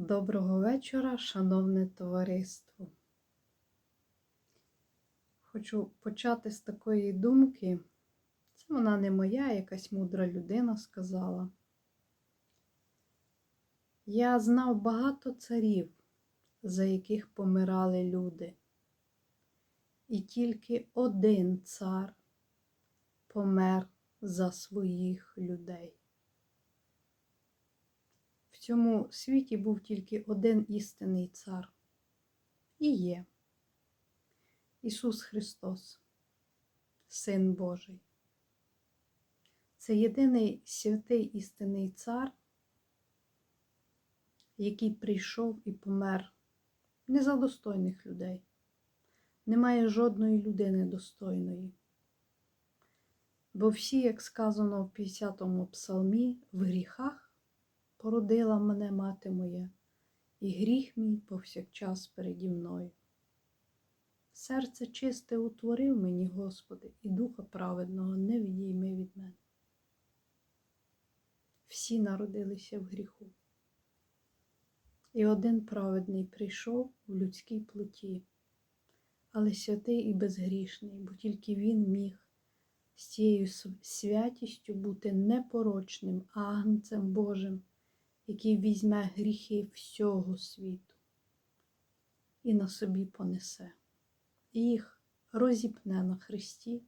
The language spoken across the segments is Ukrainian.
Доброго вечора, шановне товариство. Хочу почати з такої думки. Це вона не моя, якась мудра людина сказала. Я знав багато царів, за яких помирали люди. І тільки один цар помер за своїх людей. Цьому світі був тільки один істинний цар. І є Ісус Христос, Син Божий. Це єдиний святий істинний цар, який прийшов і помер не за достойних людей. Немає жодної людини достойної. Бо всі, як сказано в 50-му псалмі, в гріхах породила мене мати моя, і гріх мій повсякчас переді мною. Серце чисте утворив мені, Господи, і духа праведного не відійми від мене. Всі народилися в гріху. І один праведний прийшов в людській плоті, але святий і безгрішний, бо тільки він міг з цією святістю бути непорочним агнцем Божим який візьме гріхи всього світу і на собі понесе, і їх розіпне на Христі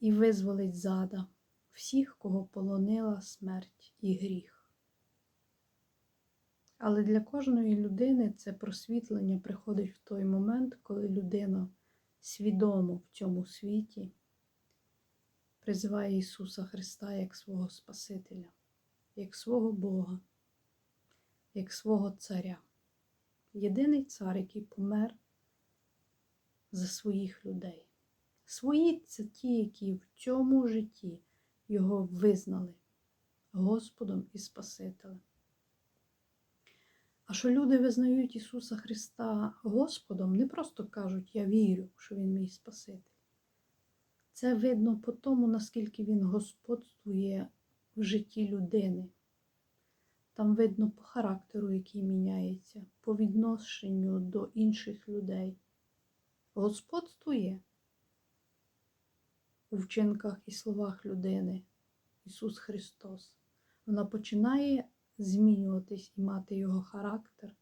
і визволить зада всіх, кого полонила смерть і гріх. Але для кожної людини це просвітлення приходить в той момент, коли людина свідомо в цьому світі призиває Ісуса Христа як свого Спасителя як свого Бога, як свого царя. Єдиний цар, який помер за своїх людей. Свої це ті, які в цьому житті його визнали Господом і Спасителем. А що люди визнають Ісуса Христа Господом, не просто кажуть, я вірю, що Він мій Спаситель. Це видно по тому, наскільки Він господствує в житті людини. Там видно по характеру, який міняється, по відношенню до інших людей. Господствує у вчинках і словах людини Ісус Христос. Вона починає змінюватись і мати Його характер.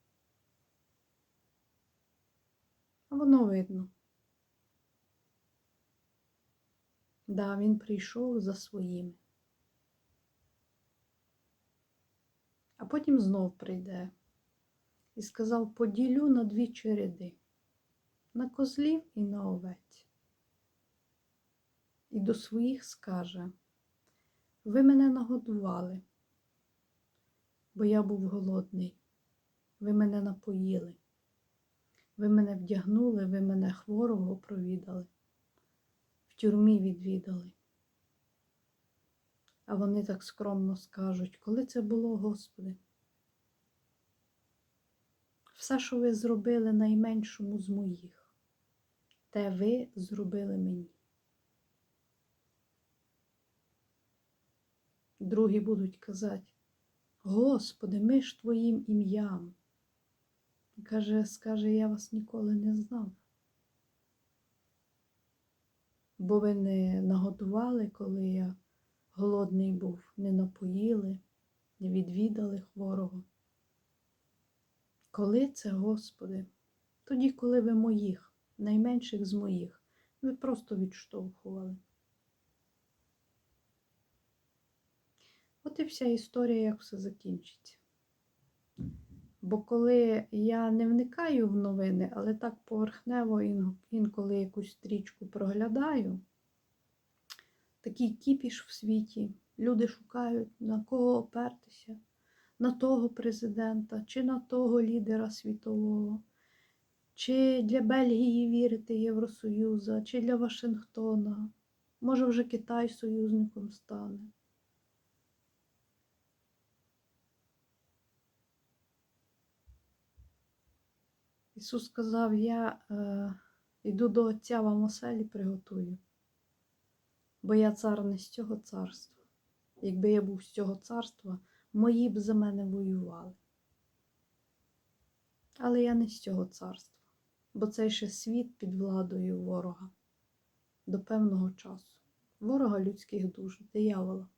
А воно видно. Да, Він прийшов за своїми. а потім знов прийде і сказав: поділю на дві череди, на козлів і на овець. І до своїх скаже: ви мене нагодували, бо я був голодний, ви мене напоїли, ви мене вдягнули, ви мене хворого провідали, в тюрмі відвідали. А вони так скромно скажуть, коли це було, Господи? Все, що ви зробили найменшому з моїх, те ви зробили мені. Другі будуть казати, Господи, ми ж Твоїм ім'ям. Каже, скаже, я вас ніколи не знав. Бо ви не наготували, коли я голодний був, не напоїли, не відвідали хворого. Коли це, Господи? Тоді, коли ви моїх, найменших з моїх, ви просто відштовхували. От і вся історія, як все закінчиться. Бо коли я не вникаю в новини, але так поверхнево інколи якусь стрічку проглядаю, такий кіпіш в світі. Люди шукають, на кого опертися, на того президента, чи на того лідера світового, чи для Бельгії вірити Євросоюзу, чи для Вашингтона. Може, вже Китай союзником стане. Ісус сказав, я е, йду до Отця вам оселі приготую бо я цар не з цього царства. Якби я був з цього царства, мої б за мене воювали. Але я не з цього царства, бо цей ще світ під владою ворога до певного часу. Ворога людських душ, диявола.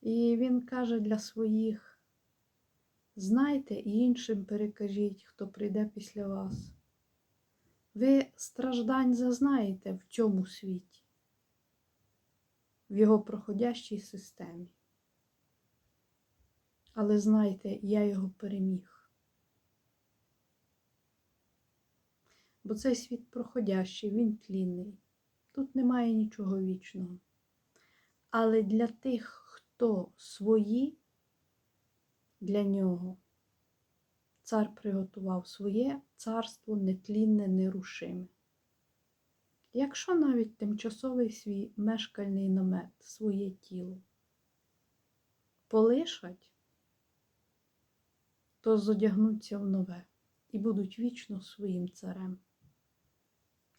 І він каже для своїх: знайте і іншим перекажіть, хто прийде після вас. Ви страждань зазнаєте в цьому світі, в його проходящій системі. Але знайте, я його переміг. Бо цей світ проходящий, він тлінний. Тут немає нічого вічного. Але для тих, хто свої, для нього цар приготував своє царство нетлінне, нерушиме. Якщо навіть тимчасовий свій мешкальний намет, своє тіло полишать, то зодягнуться в нове і будуть вічно своїм царем.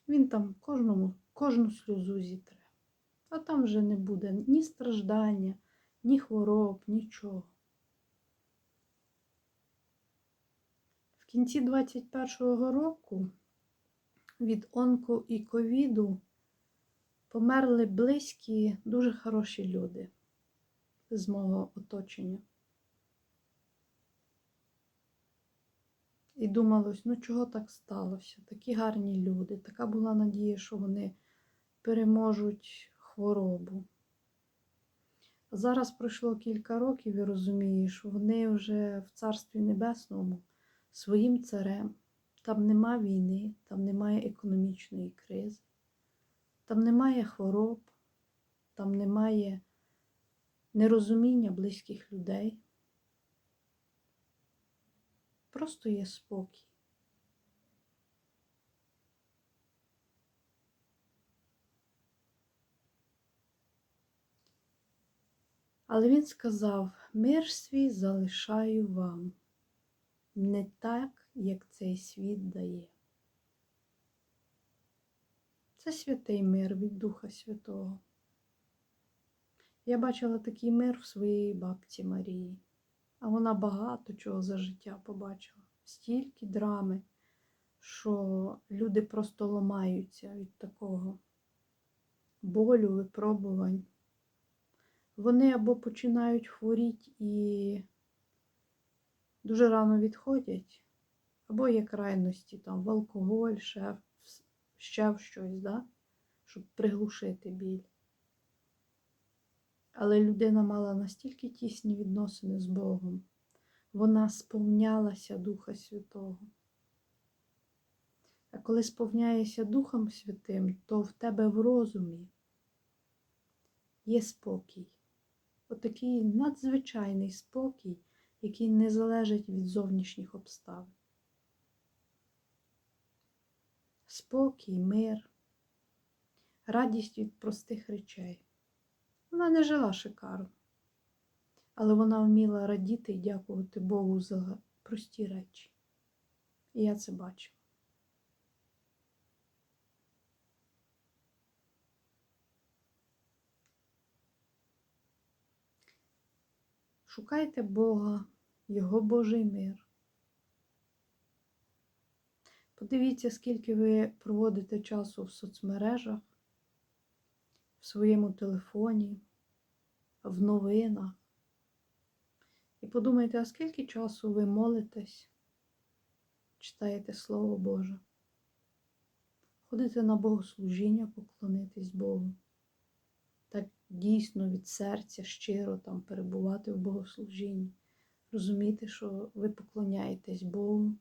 Він там кожному, кожну сльозу зітре, а там вже не буде ні страждання, ні хвороб, нічого. В кінці 21-го року від онко і ковіду померли близькі, дуже хороші люди з мого оточення. І думалось, ну чого так сталося? Такі гарні люди, така була надія, що вони переможуть хворобу. Зараз пройшло кілька років і розумієш, вони вже в Царстві Небесному своїм царем. Там нема війни, там немає економічної кризи, там немає хвороб, там немає нерозуміння близьких людей. Просто є спокій. Але він сказав: мир свій залишаю вам, не так, як цей світ дає. Це святий мир від Духа Святого. Я бачила такий мир в своїй бабці Марії, а вона багато чого за життя побачила. Стільки драми, що люди просто ламаються від такого болю, випробувань. Вони або починають хворіти і дуже рано відходять, або є крайності там в алкоголь, ще, ще в щось, да? щоб приглушити біль. Але людина мала настільки тісні відносини з Богом, вона сповнялася Духа Святого. А коли сповняєшся Духом Святим, то в тебе в розумі є спокій. Отакий надзвичайний спокій, який не залежить від зовнішніх обставин. Спокій, мир, радість від простих речей. Вона не жила шикарно, але вона вміла радіти і дякувати Богу за прості речі. І я це бачу. Шукайте Бога, Його Божий мир. Подивіться, скільки ви проводите часу в соцмережах, в своєму телефоні, в новинах. І подумайте, а скільки часу ви молитесь, читаєте Слово Боже, ходите на богослужіння, поклонитись Богу. Так дійсно від серця щиро там перебувати в богослужінні, розуміти, що ви поклоняєтесь Богу.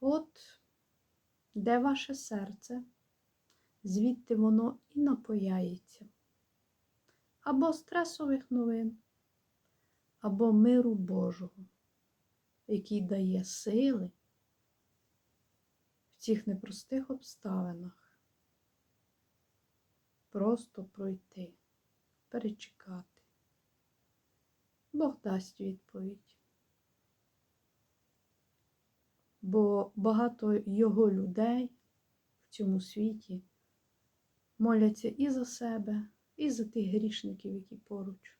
От де ваше серце, звідти воно і напояється. Або стресових новин, або миру Божого, який дає сили цих непростих обставинах. Просто пройти, перечекати. Бог дасть відповідь. Бо багато його людей в цьому світі моляться і за себе, і за тих грішників, які поруч.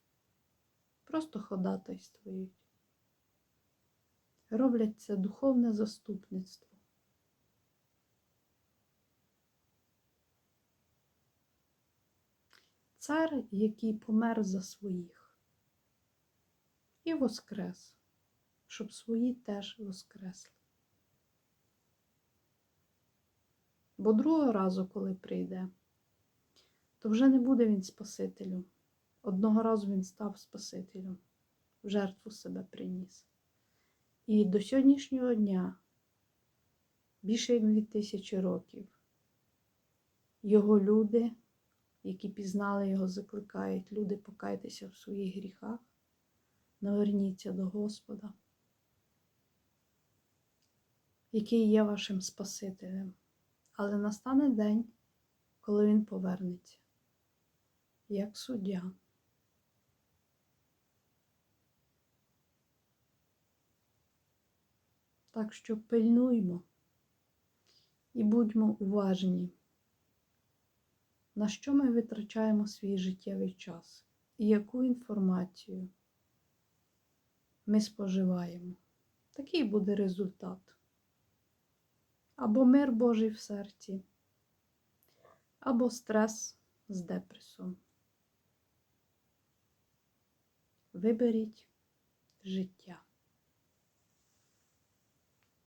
просто ходатайствують. Роблять це духовне заступництво. Цар, який помер за своїх і воскрес, щоб свої теж воскресли. Бо другого разу, коли прийде, то вже не буде він Спасителем. Одного разу він став Спасителем, в жертву себе приніс. І до сьогоднішнього дня, більше як від тисячі років, його люди, які пізнали його, закликають, люди, покайтеся в своїх гріхах, наверніться до Господа, який є вашим Спасителем. Але настане день, коли він повернеться, як суддя. Так що пильнуймо і будьмо уважні, на що ми витрачаємо свій життєвий час і яку інформацію ми споживаємо. Такий буде результат. Або мир Божий в серці, або стрес з депресом. Виберіть життя.